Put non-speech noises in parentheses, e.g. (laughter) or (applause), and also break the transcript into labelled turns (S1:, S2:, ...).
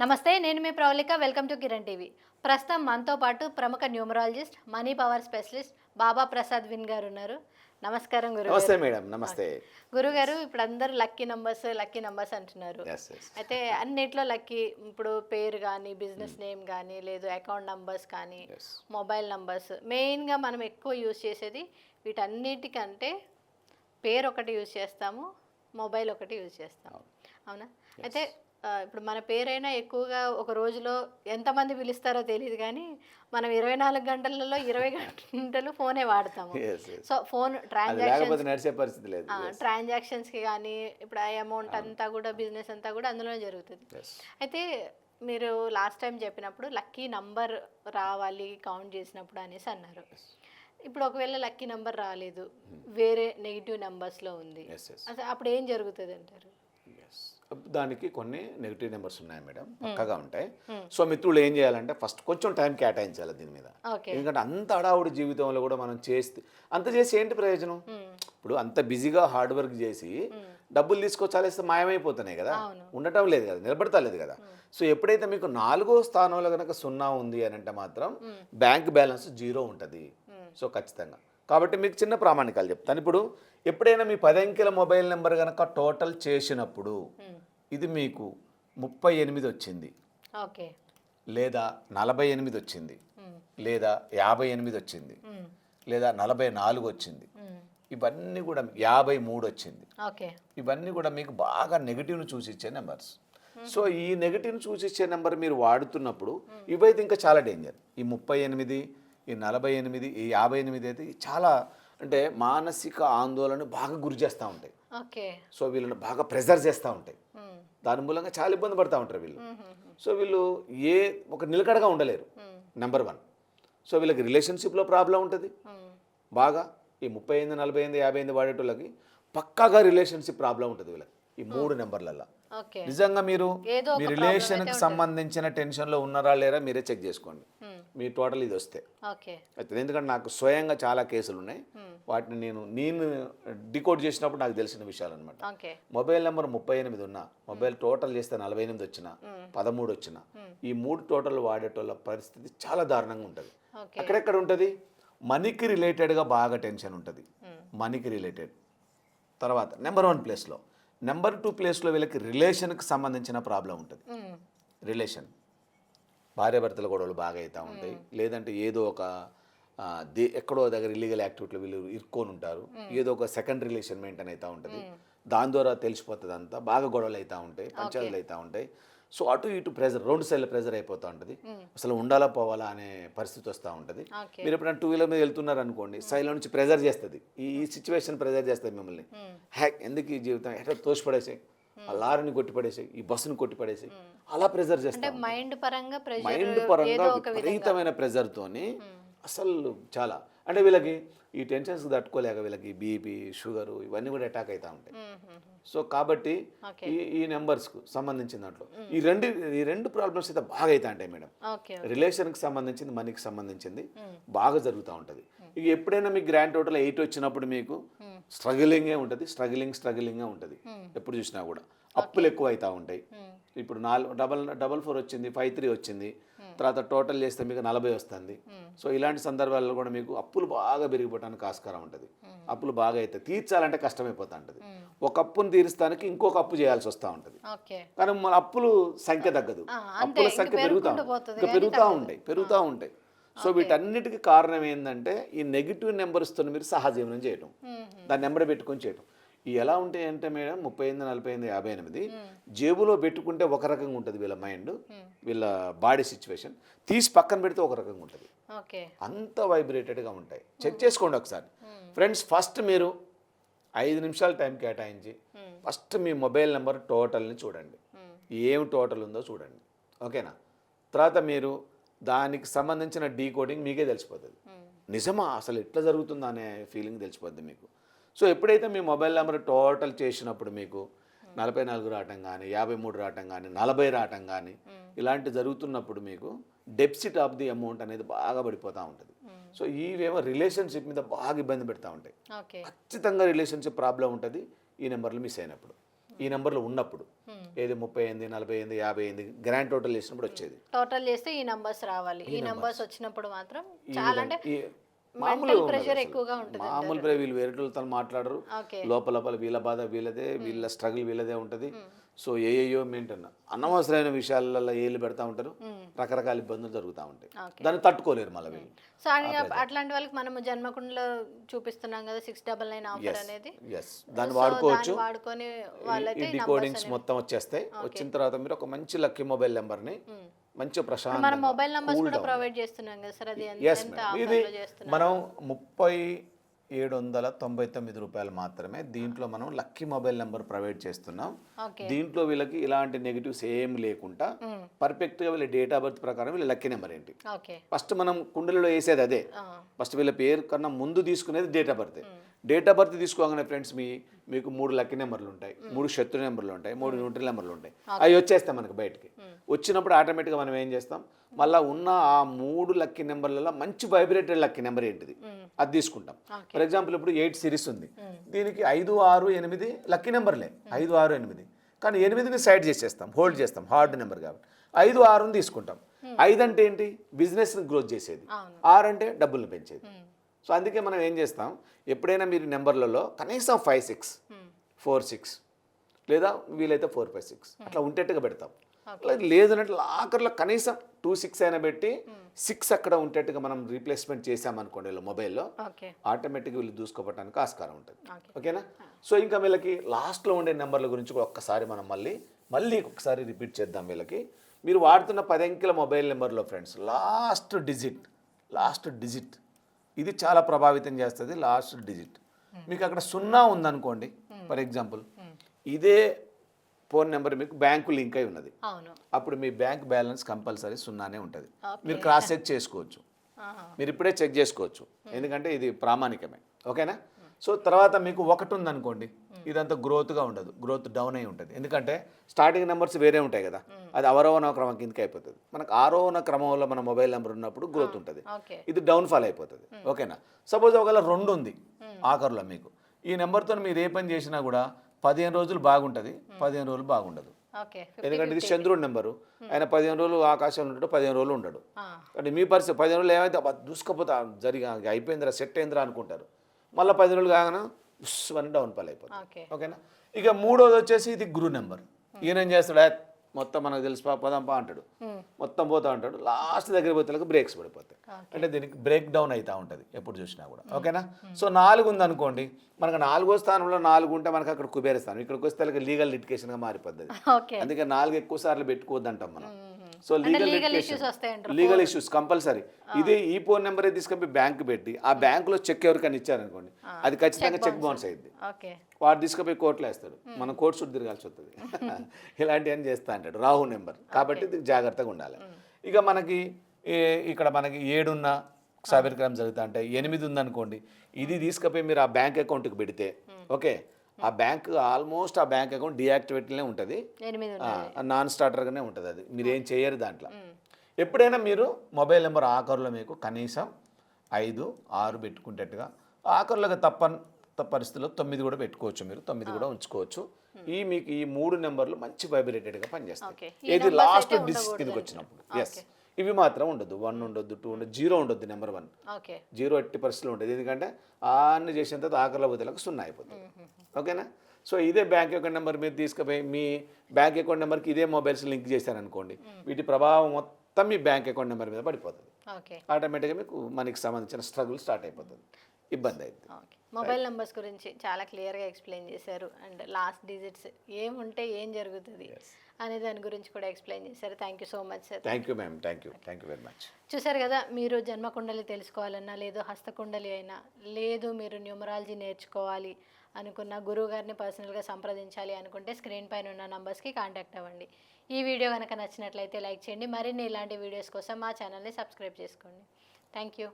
S1: నమస్తే నేను మీ Pravalika welcome to Kiran TV. ప్రస్తుతం మనతో పాటు ప్రముఖ numerologist money power specialist Baba Prasad win గారు ఉన్నారు. నమస్కారం గురు
S2: నమస్తే మేడం నమస్తే.
S1: గురుగారు ఇప్పుడు అందరూ లక్కీ నంబర్స్ లక్కీ నంబర్స్ అంటున్నారు. అయితే అన్నిట్లో లక్కీ ఇప్పుడు పేరు కానీ బిజినెస్ నేమ్ కానీ లేదు అకౌంట్ నంబర్స్ కానీ మొబైల్ నంబర్స్ మెయిన్గా మనం ఎక్కువ యూజ్ చేసేది వీటన్నిటికంటే పేరు ఒకటి యూజ్ చేస్తాము మొబైల్ ఒకటి యూజ్ చేస్తాము. అవునా? అయితే ఇప్పుడు మన పేరైనా ఎక్కువగా ఒక రోజులో ఎంతమంది పిలుస్తారో తెలియదు కానీ మనం ఇరవై నాలుగు గంటలలో ఇరవై గంటలు ఫోనే వాడతాము. సో ఫోన్ ట్రాన్సాక్షన్ ట్రాన్సాక్షన్స్కి కానీ ఇప్పుడు ఆ అమౌంట్ అంతా కూడా బిజినెస్ అంతా కూడా అందులోనే జరుగుతుంది. అయితే మీరు లాస్ట్ టైం చెప్పినప్పుడు లక్కీ నంబర్ రావాలి కౌంట్ చేసినప్పుడు అనేసి అన్నారు. ఇప్పుడు ఒకవేళ లక్కీ నంబర్ రాలేదు వేరే నెగిటివ్ నెంబర్స్లో ఉంది. అసలు అప్పుడు ఏం జరుగుతుంది అంటారు
S2: దానికి కొన్ని నెగిటివ్ నెంబర్స్ ఉన్నాయి మేడం పక్కగా ఉంటాయి. సో మిత్రులు ఏం చేయాలంటే ఫస్ట్ కొంచెం టైం కేటాయించాలి దీని మీద. ఎందుకంటే అంత అడావుడి జీవితంలో కూడా మనం చేస్తే అంత చేసి ఏంటి ప్రయోజనం? ఇప్పుడు అంత బిజీగా హార్డ్ వర్క్ చేసి డబ్బులు తీసుకొచ్చాలేస్తే మాయమైపోతున్నాయి కదా. ఉండటం లేదు కదా నిలబడతలేదు కదా. సో ఎప్పుడైతే మీకు నాలుగో స్థానంలో కనుక సున్నా ఉంది అని అంటే మాత్రం బ్యాంక్ బ్యాలెన్స్ జీరో ఉంటుంది. సో ఖచ్చితంగా. కాబట్టి మీకు చిన్న ప్రామాణికాలు చెప్తాను. ఇప్పుడు ఎప్పుడైనా మీ పది అంకెల మొబైల్ నెంబర్ కనుక టోటల్ చేసినప్పుడు ఇది మీకు ముప్పై ఎనిమిది వచ్చింది.
S1: ఓకే.
S2: లేదా నలభై ఎనిమిది వచ్చింది. లేదా యాభై ఎనిమిది వచ్చింది. లేదా నలభై నాలుగు వచ్చింది. ఇవన్నీ కూడా యాభై మూడు వచ్చింది. ఇవన్నీ కూడా మీకు బాగా నెగిటివ్ను చూసిచ్చే నెంబర్స్. సో ఈ నెగిటివ్ను చూసిచ్చే నెంబర్ మీరు వాడుతున్నప్పుడు ఇవైతే ఇంకా చాలా డేంజర్. ఈ ముప్పై ఎనిమిది ఈ నలభై ఎనిమిది ఈ యాభై ఎనిమిది అయితే చాలా అంటే మానసిక ఆందోళన బాగా గురి చేస్తూ ఉంటాయి.
S1: ఓకే.
S2: సో వీళ్ళని బాగా ప్రెజర్ చేస్తూ ఉంటాయి. దాని మూలంగా చాలా ఇబ్బంది పడుతూ ఉంటారు వీళ్ళు. సో వీళ్ళు ఏ ఒక నిలకడగా ఉండలేరు. నెంబర్ వన్ సో వీళ్ళకి రిలేషన్షిప్లో ప్రాబ్లం ఉంటుంది. బాగా ఈ ముప్పై ఎనిమిది నలభై ఎనిమిది యాభై ఎనిమిది వాడేటోళ్ళకి పక్కాగా రిలేషన్షిప్ ప్రాబ్లం ఉంటుంది వీళ్ళకి ఈ మూడు నెంబర్లలో నిజంగా మీరు మీ రిలేషన్కి సంబంధించిన టెన్షన్లో ఉన్నారా లేరా మీరే చెక్ చేసుకోండి. మీ టోటల్ ఇది వస్తే. అయితే ఎందుకంటే నాకు స్వయంగా చాలా కేసులు ఉన్నాయి. వాటిని నేను నేను డికోడ్ చేసినప్పుడు నాకు తెలిసిన విషయాలు అనమాట మొబైల్ నెంబర్ ముప్పై ఎనిమిది ఉన్నా మొబైల్ టోటల్ చేస్తే నలభై ఎనిమిది వచ్చిన పదమూడు వచ్చిన ఈ మూడు టోటల్ వాడేటోళ్ళ పరిస్థితి చాలా దారుణంగా ఉంటుంది. అక్కడెక్కడ ఉంటుంది? మనీకి రిలేటెడ్గా బాగా టెన్షన్ ఉంటుంది. మనీకి రిలేటెడ్. తర్వాత నెంబర్ వన్ ప్లేస్లో. నెంబర్ టూ ప్లేస్లో వీళ్ళకి రిలేషన్కి సంబంధించిన ప్రాబ్లం ఉంటుంది. రిలేషన్. భార్యాభర్తల గొడవలు బాగా అవుతూ ఉంటాయి. లేదంటే ఏదో ఒక దే ఎక్కడో దగ్గర ఇల్లీగల్ యాక్టివిటీలో వీళ్ళు ఇరుక్కొని ఉంటారు. ఏదో ఒక సెకండ్ రిలేషన్ మెయింటైన్ అవుతూ ఉంటుంది. దాని ద్వారా తెలిసిపోతుంది అంతా బాగా గొడవలు అవుతూ ఉంటాయి పంచాయతీలు అవుతూ ఉంటాయి. సో అటు ఇటు ప్రెజర్ రెండు సైడ్ల ప్రెజర్ అయిపోతూ ఉంటుంది. అసలు ఉండాలా పోవాలా అనే పరిస్థితి వస్తూ ఉంటుంది. మీరు ఎప్పుడైనా టూ వీలర్ మీద వెళ్తున్నారు అనుకోండి సైడ్లో నుంచి ప్రెజర్ చేస్తుంది. ఈ ఈ సిచ్యువేషన్ ప్రెజర్ చేస్తుంది మిమ్మల్ని. హ్యాక్ ఎందుకు ఈ జీవితం? ఎట్లా తోసిపడేసాయి. ఆ లారీని కొట్టిపడేసాయి ఈ బస్సుని కొట్టిపడేసాయి అలా ప్రెజర్
S1: అంటే
S2: చేస్తాం
S1: మైండ్ పరంగా
S2: మైండ్ విపరీతమైన ప్రెజర్తోని అసలు చాలా. అంటే వీళ్ళకి ఈ టెన్షన్స్ తట్టుకోలేక వీళ్ళకి బీపీ షుగర్ ఇవన్నీ కూడా అటాక్ అవుతూ ఉంటాయి. సో కాబట్టి ఈ ఈ నెంబర్స్కు సంబంధించిన దాంట్లో. ఈ రెండు ఈ రెండు ప్రాబ్లమ్స్ అయితే బాగా అవుతా ఉంటాయి మేడం. రిలేషన్కి సంబంధించింది మనీకి సంబంధించింది బాగా జరుగుతూ ఉంటుంది. ఇక ఎప్పుడైనా మీకు గ్రాండ్ టోటల్ ఎయిట్ వచ్చినప్పుడు మీకు స్ట్రగిలింగే ఉంటుంది స్ట్రగిలింగ్ స్ట్రగిలింగే ఉంటుంది. ఎప్పుడు చూసినా కూడా. అప్పులు ఎక్కువ అవుతూ ఉంటాయి. ఇప్పుడు నాలుగు డబల్ డబల్ ఫోర్ వచ్చింది ఫైవ్ త్రీ వచ్చింది. తర్వాత టోటల్ చేస్తే మీకు నలభై వస్తుంది. సో ఇలాంటి సందర్భాల్లో కూడా మీకు అప్పులు బాగా పెరిగిపోవడానికి ఆస్కారం ఉంటుంది. అప్పులు బాగా అయితే తీర్చాలంటే కష్టమైపోతూ ఉంటుంది. ఒక అప్పును తీరుస్తానికి ఇంకొక అప్పు చేయాల్సి వస్తూ ఉంటుంది. కానీ మన అప్పులు సంఖ్య తగ్గదు. అప్పుల సంఖ్య పెరుగుతా ఇంకా పెరుగుతూ ఉంటాయి. పెరుగుతూ ఉంటాయి. సో వీటన్నిటికీ కారణం ఏంటంటే ఈ నెగిటివ్ నెంబర్స్తో మీరు సహజీవనం చేయటం. దాన్ని నెంబర్ పెట్టుకొని చేయటం. ఈ ఎలా ఉంటాయి అంటే మేడం ముప్పై ఎనిమిది నలభై ఎనిమిది యాభై ఎనిమిది జేబులో పెట్టుకుంటే ఒక రకంగా ఉంటుంది వీళ్ళ మైండ్ వీళ్ళ బాడీ సిచ్యువేషన్. తీసి పక్కన పెడితే ఒక రకంగా ఉంటుంది. అంత వైబ్రేటెడ్గా ఉంటాయి. చెక్ చేసుకోండి ఒకసారి. ఫ్రెండ్స్ ఫస్ట్ మీరు ఐదు నిమిషాలు టైం కేటాయించి ఫస్ట్ మీ మొబైల్ నెంబర్ టోటల్ని చూడండి. ఏం టోటల్ ఉందో చూడండి. ఓకేనా తర్వాత మీరు దానికి సంబంధించిన డీకోడింగ్ మీకే తెలిసిపోతుంది. నిజమా? అసలు ఎట్లా జరుగుతుందా అనే ఫీలింగ్ తెలిసిపోద్ది మీకు. సో ఎప్పుడైతే మీ మొబైల్ నెంబర్ టోటల్ చేసినప్పుడు మీకు నలభై నాలుగు రావటం కానీ యాభై మూడు రావటం కానీ నలభై రావటం కానీ ఇలాంటి జరుగుతున్నప్పుడు మీకు డెప్సిట్ ఆఫ్ ది అమౌంట్ అనేది బాగా పడిపోతూ ఉంటుంది. సో ఇవేమో రిలేషన్షిప్ మీద బాగా ఇబ్బంది పెడతా ఉంటాయి. ఖచ్చితంగా రిలేషన్షిప్ ప్రాబ్లం ఉంటుంది. ఈ నెంబర్లు మిస్ అయినప్పుడు. ఈ నెంబర్లో ఉన్నప్పుడు ఏది ముప్పై ఎనిమిది నలభై ఎనిమిది యాభై ఎనిమిది గ్రాండ్ టోటల్ చేసినప్పుడు వచ్చేది.
S1: టోటల్ చేస్తే ఈ నంబర్స్ రావాలి. ఈ నంబర్స్. వచ్చినప్పుడు మాత్రం చాలా అంటే
S2: ఉండదు
S1: ప్రెషర్. ఎక్కువగా ఉంటుంది
S2: మామూలు వీళ్ళు వేరేటోళ్ళతో మాట్లాడరు.
S1: ఓకే.
S2: లోపల లోపల వీళ్ళ బాధ వీళ్ళదే వీళ్ళ స్ట్రగుల్ వీళ్ళదే ఉంటుంది. సో ఏఏయో మెయింటైన్ అనవసరమైన విషయాలలో ఏళ్ళు పెడతా ఉంటారు. రకరకాల ఇబ్బందులు జరుగుతూ ఉంటాయి. దాన్ని తట్టుకోలేరు మళ్ళీ వీళ్ళు.
S1: సో అట్లాంటి వాళ్ళకి మనము జన్మకుండలో చూపిస్తున్నాం కదా సిక్స్ డబల్ నైన్ ఆఫర్ అనేది.
S2: ఎస్ దాన్ని వాడుకోవచ్చు.
S1: వాడుకొని
S2: ఈ
S1: వాళ్ళైతే
S2: డికోడింగ్స్ మొత్తం వచ్చేస్తాయి. వచ్చిన తర్వాత మీరు ఒక మంచి లక్కీ మొబైల్ నెంబర్ని మంచి
S1: మన
S2: ప్రశాంతంగా
S1: మొబైల్ నంబర్స్ కూడా ప్రొవైడ్ చేస్తున్నాం కదా సార్ అది ఎంత
S2: మనం ముప్పై ఏడు వందల తొంభై తొమ్మిది రూపాయలు మాత్రమే దీంట్లో మనం లక్కీ మొబైల్ నెంబర్ ప్రొవైడ్ చేస్తున్నాం. దీంట్లో వీళ్ళకి ఇలాంటి నెగిటివ్స్ ఏం లేకుండా పర్ఫెక్ట్గా వీళ్ళ డేట్ ఆఫ్ బర్త్ ప్రకారం వీళ్ళ లక్కీ నెంబర్ ఏంటి? ఫస్ట్ మనం కుండలిలో వేసేది అదే. ఫస్ట్ వీళ్ళ పేరు కన్నా ముందు తీసుకునేది date of birth date of birth తీసుకోగానే ఫ్రెండ్స్ మీ మీకు మూడు లక్కీ నెంబర్లు ఉంటాయి. మూడు శత్రు నెంబర్లు ఉంటాయి. మూడు న్యూట్రల్ నెంబర్లు ఉంటాయి. అవి వచ్చేస్తాయి మనకి బయటికి. వచ్చినప్పుడు ఆటోమేటిక్గా మనం ఏం చేస్తాం? మళ్ళీ ఉన్న ఆ మూడు లక్కీ నెంబర్లలో మంచి వైబ్రేటెడ్ లక్కీ నెంబర్ ఏంటిది? అది తీసుకుంటాం. ఫర్ ఎగ్జాంపుల్ ఇప్పుడు ఎయిట్ సిరీస్ ఉంది. దీనికి ఐదు ఆరు ఎనిమిది లక్కీ నెంబర్లే ఐదు ఆరు ఎనిమిది. కానీ ఎనిమిదిని సైడ్ చేసేస్తాం. హోల్డ్ చేస్తాం. హార్డ్ నెంబర్ కాబట్టి. ఐదు ఆరుని తీసుకుంటాం. ఐదు అంటే ఏంటి? బిజినెస్ని గ్రోత్ చేసేది. ఆరు అంటే డబ్బుల్ని పెంచేది. సో అందుకే మనం ఏం చేస్తాం? ఎప్పుడైనా మీరు నెంబర్లలో కనీసం ఫైవ్ సిక్స్ ఫోర్ సిక్స్ లేదా వీలైతే ఫోర్ ఫైవ్ సిక్స్ అట్లా ఉండేట్టుగా పెడతాం. లేదు అన్నట్లు ఆఖరిలో కనీసం టూ సిక్స్ అయినా పెట్టి సిక్స్ అక్కడ ఉండేట్టుగా మనం రీప్లేస్మెంట్ చేసామనుకోండి వీళ్ళ మొబైల్లో ఆటోమేటిక్గా వీళ్ళు దూసుకోవడానికి ఆస్కారం ఉంటుంది.
S1: ఓకే.
S2: ఓకేనా? సో ఇంకా వీళ్ళకి లాస్ట్లో ఉండే నెంబర్ల గురించి కూడా ఒక్కసారి మనం మళ్ళీ మళ్ళీ ఒకసారి రిపీట్ చేద్దాం వీళ్ళకి. మీరు వాడుతున్న పది అంకెల మొబైల్ నెంబర్లో friends last digit last digit ఇది చాలా ప్రభావితం చేస్తుంది లాస్ట్ డిజిట్. మీకు అక్కడ సున్నా ఉందనుకోండి ఫర్ ఎగ్జాంపుల్ ఇదే ఫోన్ నెంబర్ మీకు బ్యాంకు లింక్ అయి ఉన్నది. అప్పుడు మీ బ్యాంక్ బ్యాలెన్స్ కంపల్సరీ సున్నానే ఉంటుంది. మీరు క్రాస్ చెక్ చేసుకోవచ్చు. మీరు ఇప్పుడే చెక్ చేసుకోవచ్చు. ఎందుకంటే ఇది ప్రామాణికమే. ఓకేనా? సో తర్వాత మీకు ఒకటి ఉందనుకోండి ఇదంతా గ్రోత్గా ఉండదు గ్రోత్ డౌన్ అయి ఉంటుంది. ఎందుకంటే స్టార్టింగ్ నెంబర్స్ వేరే ఉంటాయి కదా అది అవరోహణ క్రమం కిందకి అయిపోతుంది. మనకు ఆరోహణ క్రమంలో మన మొబైల్ నెంబర్ ఉన్నప్పుడు గ్రోత్ ఉంటుంది.
S1: ఓకే
S2: ఇది డౌన్ ఫాల్ అయిపోతుంది ఓకేనా సపోజ్ ఒకవేళ రెండు ఉంది ఆఖరులో మీకు. ఈ నెంబర్తో మీరు ఏ పని చేసినా కూడా పదిహేను రోజులు బాగుంటుంది పదిహేను రోజులు బాగుండదు. ఎందుకంటే ఇది చంద్రుడి నెంబరు ఆయన పదిహేను రోజులు ఆకాశంలో ఉంటాడు పదిహేను రోజులు ఉండడు.
S1: ఆ,
S2: అంటే మీ పరిస్థితి పదిహేను రోజులు ఏమైతే దూసుకపోతా జరిగి అయిపోయిందిరా సెట్ అయిందిరా అనుకుంటారు. మళ్ళీ పది రోజులు కాగానే ఉస్ అని డౌన్ ఫాల్ అయిపోతుంది
S1: ఓకే.
S2: ఓకేనా? ఇక మూడోది వచ్చేసి ఇది గురు నెంబర్. ఈయన ఏం చేస్తాడు? "ఏ, మొత్తం మనకు తెలిసి పా పోదాంపా అంటాడు. మొత్తం పోతా ఉంటాడు లాస్ట్ దగ్గర పోతే బ్రేక్స్ పడిపోతాయి. అంటే దీనికి బ్రేక్ డౌన్ అవుతూ ఉంటుంది ఎప్పుడు చూసినా కూడా. ఓకేనా? సో నాలుగు ఉంది అనుకోండి మనకు నాలుగో స్థానంలో నాలుగు ఉంటే మనకు అక్కడ కుబేర స్థానం. ఇక్కడికి వస్తే లీగల్ లిటికేషన్గా మారిపోద్ది
S1: ఓకే.
S2: అందుకే నాలుగు ఎక్కువ సార్లు పెట్టుకోవద్దు అంటాం మనం సో
S1: అంటే
S2: లీగల్
S1: లీగల్ ఇష్యూస్ వస్తాయంటారు
S2: లీగల్ ఇష్యూస్ కంపల్సరీ ఇదే ఈ ఫోన్ నెంబరే తీసుకొని బ్యాంక్ పెట్టి ఆ బ్యాంకులో చెక్ ఎవరికైనా ఇచ్చారనుకోండి అది ఖచ్చితంగా చెక్ బౌన్స్ అయింది వాడు తీసుకుపోయి కోర్టులో వేస్తాడు. మనం కోర్టు చుట్టూ తిరగాల్సి వస్తుంది. (laughs) ఇలాంటివన్నీ చేస్తా అంటాడు. రాహు నెంబర్. కాబట్టి జాగ్రత్తగా ఉండాలి. ఇక మనకి ఇక్కడ మనకి ఏడున్న సైబర్ క్రైమ్ జరుగుతా ఉంటాయి ఎనిమిది ఉందనుకోండి ఇది తీసుకుపోయి మీరు ఆ బ్యాంక్ అకౌంట్కి పెడితే ఓకే? ఆ బ్యాంక్ ఆల్మోస్ట్ ఆ బ్యాంక్ అకౌంట్ డియాక్టివేట్లోనే ఉంటుంది. నాన్ స్టార్టర్గానే ఉంటుంది అది. మీరు ఏం చేయరు దాంట్లో. ఎప్పుడైనా మీరు మొబైల్ నెంబర్ ఆఖరులో మీకు కనీసం ఐదు ఆరు పెట్టుకునేట్టుగా ఆఖరులో తప్పని తప్ప పరిస్థితుల్లో తొమ్మిది కూడా పెట్టుకోవచ్చు మీరు. తొమ్మిది కూడా ఉంచుకోవచ్చు. ఈ మీకు ఈ మూడు నెంబర్లు మంచి వైబ్రేటెడ్గా. పనిచేస్తాయి.
S1: numbers
S2: లాస్ట్
S1: అయితే
S2: డిస్
S1: ఉండకూడదు.
S2: కిందకి వచ్చినప్పుడు. ఎస్ ఇవి మాత్రం ఉండొద్దు వన్ ఉండొద్దు టూ ఉండదు జీరో ఉండొద్దు నెంబర్ వన్.
S1: ఓకే.
S2: జీరో ఎట్టి పరిస్థితులు ఉంటుంది ఎందుకంటే అన్ని చేసిన తర్వాత ఆఖరిలో పోతే సున్నా అయిపోతుంది. ఓకేనా? సో ఇదే బ్యాంక్ అకౌంట్ నెంబర్ మీరు తీసుకుపోయి మీ బ్యాంక్ అకౌంట్ నెంబర్కి ఇదే మొబైల్స్ లింక్ చేశారనుకోండి వీటి ప్రభావం మొత్తం మీ బ్యాంక్ అకౌంట్ నెంబర్ మీద పడిపోతుంది.
S1: ఓకే.
S2: ఆటోమేటిక్గా మీకు మనకి సంబంధించిన స్ట్రగుల్ స్టార్ట్ అయిపోతుంది. ఇబ్బంది అయింది.
S1: ఓకే. మొబైల్ నెంబర్స్ గురించి చాలా క్లియర్గా ఎక్స్ప్లెయిన్ చేశారు. అండ్ లాస్ట్ డిజిట్స్ ఏముంటే ఏం జరుగుతుంది? అనే దాని గురించి కూడా ఎక్స్ప్లెయిన్ చేశారు. Thank you so much sir
S2: thank you ma'am thank you thank you very much
S1: చూసారు కదా మీరు జన్మకుండలి తెలుసుకోవాలన్నా లేదు హస్తకుండలి అయినా లేదు మీరు న్యూమరాలజీ నేర్చుకోవాలి అనుకున్న గురువు గారిని పర్సనల్గా సంప్రదించాలి అనుకుంటే స్క్రీన్ పైన ఉన్న నంబర్స్కి కాంటాక్ట్ అవ్వండి. ఈ వీడియో కనుక నచ్చినట్లయితే లైక్ చేయండి. మరిన్ని ఇలాంటి వీడియోస్ కోసం మా ఛానల్ని సబ్స్క్రైబ్ చేసుకోండి. Thank you